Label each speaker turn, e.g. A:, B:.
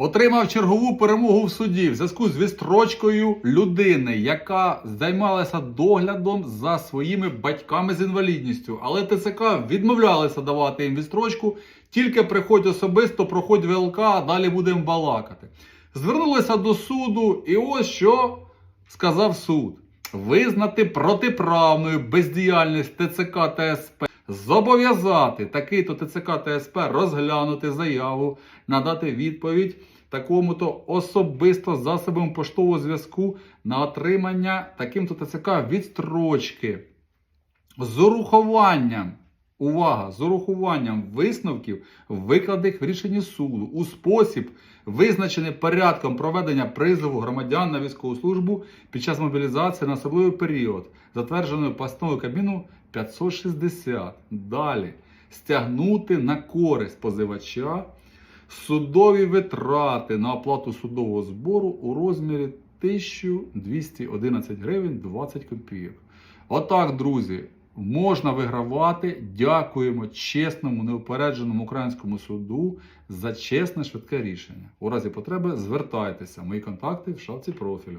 A: Отримав чергову перемогу в суді в зв'язку з відстрочкою людини, яка займалася доглядом за своїми батьками з інвалідністю. Але ТЦК відмовлялися давати їм відстрочку. Тільки приходь особисто, проходь ВЛК, а далі будемо балакати. Звернулися до суду, і ось що сказав суд: визнати протиправною бездіяльність ТЦК та СП, зобов'язати такий-то ТЦК та СП розглянути заяву, надати відповідь такому-то особисто засобом поштового зв'язку на отримання таким-то ТЦК відстрочки з урахуванням. Увага! З урахуванням висновків, викладених в рішенні суду у спосіб, визначений порядком проведення призову громадян на військову службу під час мобілізації на особливий період, затвердженою постановою Кабміну 560. Далі стягнути на користь позивача судові витрати на оплату судового збору у розмірі 1211 гривень 20 копійок. Отак, друзі, можна вигравати. Дякуємо чесному, неупередженому українському суду за чесне швидке рішення. У разі потреби звертайтеся. Мої контакти в шапці профілю.